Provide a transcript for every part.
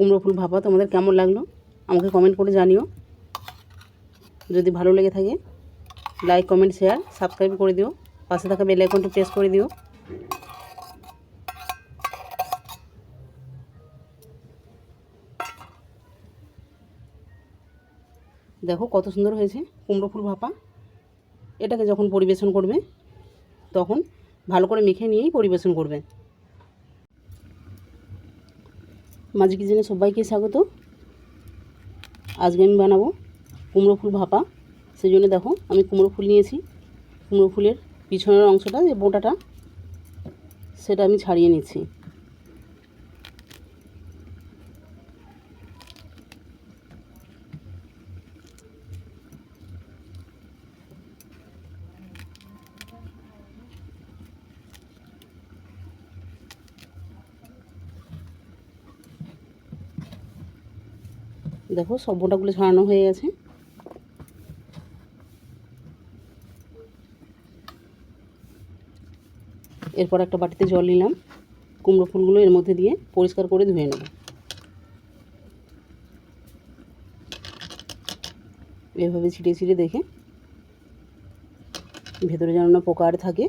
কুমড়ো ফুল ভাপা, তোমাদের কেমন লাগল? আমাকে কমেন্ট করে জানিও। যদি ভালো লেগে থাকে লাইক কমেন্ট শেয়ার সাবস্ক্রাইব করে দিও। পাশে থাকা বেল আইকনটা প্রেস করে দিও। দেখো কত সুন্দর হয়েছে কুমড়ো ফুল ভাপা। এটাকে যখন পরিবেশন করবে, তখন ভালো করে মেখে নিয়েই পরিবেশন করবে। মাঝি কিচেনে সবাইকে স্বাগত। আজকে আমি বানাবো কুমড়ো ফুল ভাপা। সেই জন্য দেখো, আমি কুমড়ো ফুল নিয়েছি। কুমড়ো ফুলের পিছনের অংশটা, যে বোটাটা, সেটা আমি ছাড়িয়ে নিচ্ছি। দেখো, সব বোটাগুলো ছাড়ানো হয়ে গেছে। এরপর একটা বাটিতে জল নিলাম। কুমড়ো ফুলগুলো এর মধ্যে দিয়ে পরিষ্কার করে ধুয়ে নেব। এভাবে ছিটিয়ে ছিটিয়ে দেখে ভেতরে যেন না পোকা আর থাকে।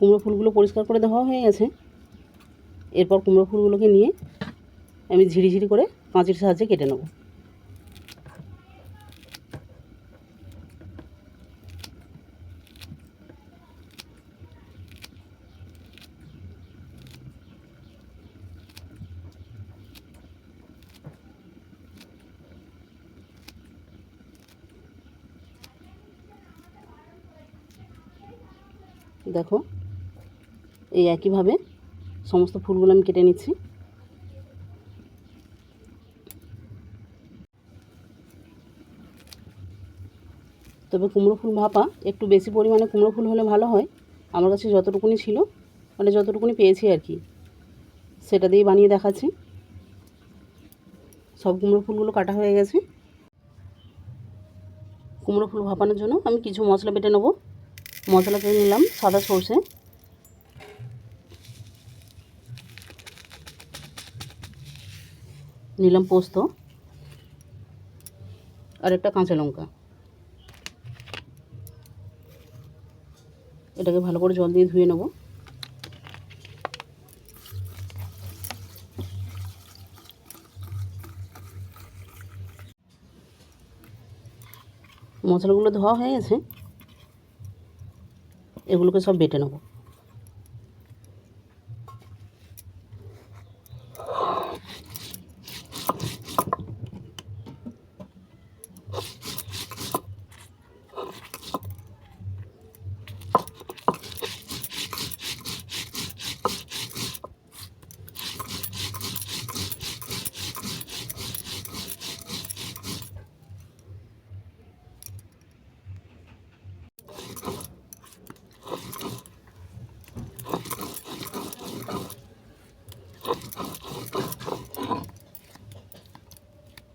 কুমড়ো ফুলগুলো পরিষ্কার করে দেওয়া হয়ে গেছে। এরপর কুমড়ো ফুলগুলোকে নিয়ে আমি ঝিরি ঝিরি করে কাঁচির সাহায্যে কেটে নেব। দেখো এই একইভাবে সমস্ত ফুলগুলো আমি কেটে নিচ্ছি। তবে কুমড়ো ফুল ভাপা একটু বেশি পরিমাণে কুমড়ো ফুল হলে ভালো হয়। আমার কাছে যতটুকুনি ছিল মানে যতটুকুনি পেয়েছি আর কি, সেটা দিয়ে বানিয়ে দেখাচ্ছি। সব কুমড়ো ফুলগুলো কাটা হয়ে গেছে। কুমড়ো ফুল ভাপানোর জন্য আমি কিছু মশলা বেটে নেব। মশলা করে নিলাম সাদা সর্ষে। নিলাম পোস্ত আর একটা কাঁচা লঙ্কা। এটাকে ভালো করে জল দিয়ে ধুয়ে নেব। মশলাগুলো ধোয়া হয়ে গেছে। এগুলোকে সব বেটে নেব।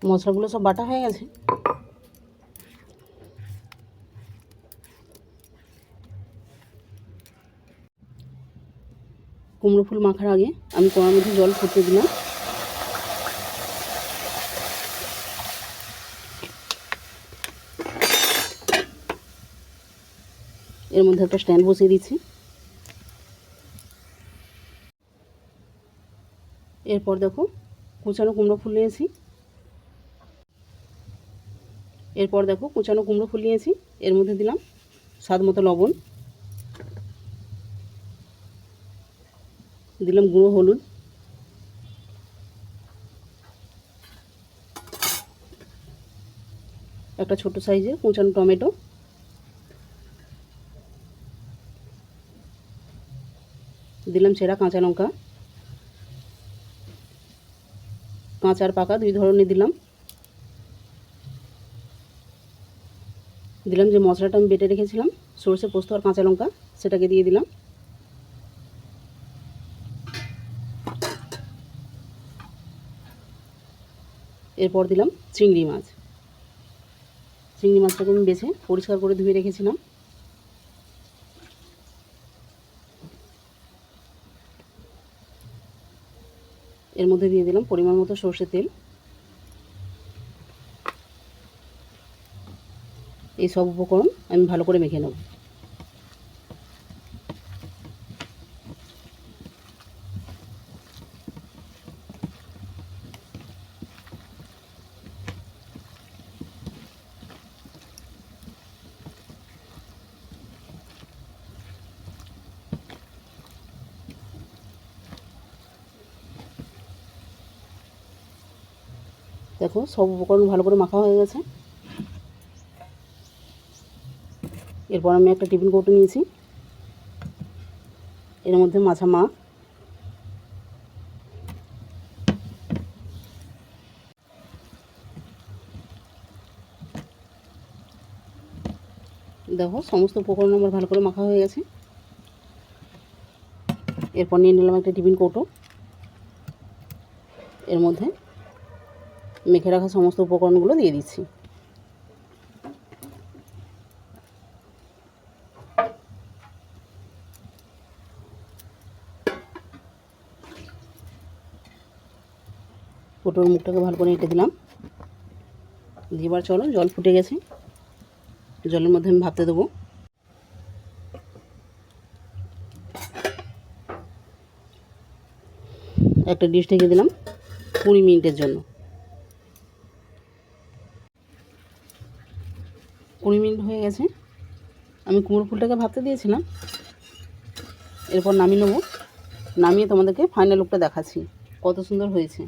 মশলাগুলো সব বাটা হয়ে গেছে কুমড়ো ফুল মাখার আগে আমি কড়ার মধ্যে জল ফুটতে দিলাম। এর মধ্যে একটা স্ট্যান্ড বসিয়ে দিচ্ছি। এরপর দেখো কুচানো কুমড়ো ফুল নিয়েছি। এরপর দেখো কুচানো কুমড়ো ফুল নিয়েছি। এর মধ্যে দিলাম স্বাদ মতো লবণ। দিলাম গুঁড়ো হলুদ। একটা ছোট সাইজে কুচানো টমেটো। দিলাম সেরা কাঁচা লঙ্কা। কাঁচার পাকা দুই ধরনের দিলাম। দিলাম যে মশলাটা আমি বেটে রেখেছিলাম, সরষে পোস্ত আর কাঁচা লঙ্কা, সেটাকে দিয়ে দিলাম। এরপর দিলাম চিংড়ি মাছ। চিংড়ি মাছটাকে আমি বেছে পরিষ্কার করে ধুয়ে রেখেছিলাম। এর মধ্যে দিয়ে দিলাম পরিমাণ মতো সর্ষের তেল। এই সব উপকরণ আমি ভালো করে মেখে নেব। দেখো, সব উপকরণ ভালো করে মাখা হয়ে গেছে। এরপর আমি একটা টিফিন কৌটো নিয়েছি। এর মধ্যে মাছা মা। দেখো, সমস্ত উপকরণ আমার ভালো করে মাখা হয়ে গেছে। এরপর নিয়ে নিলাম একটা টিফিন কৌটো। এর মধ্যে মেখে রাখা সমস্ত উপকরণগুলো দিয়ে দিচ্ছি। পটল মুখটাকে ভালো করে এঁটে দিলাম। দিয়ে চলো জল ফুটে গেছে। জলের মধ্যে আমি ভাবতে দেবো। একটা ডিশ ঢেকে দিলাম কুড়ি মিনিটের জন্য। কুড়ি মিনিট হয়ে গেছে। আমি কুমড়ো ফুলটাকে ভাবতে দিয়েছিলাম। এরপর নামিয়ে নেব। নামিয়ে তোমাদেরকে ফাইনাল লুকটা দেখাচ্ছি। কত সুন্দর হয়েছে।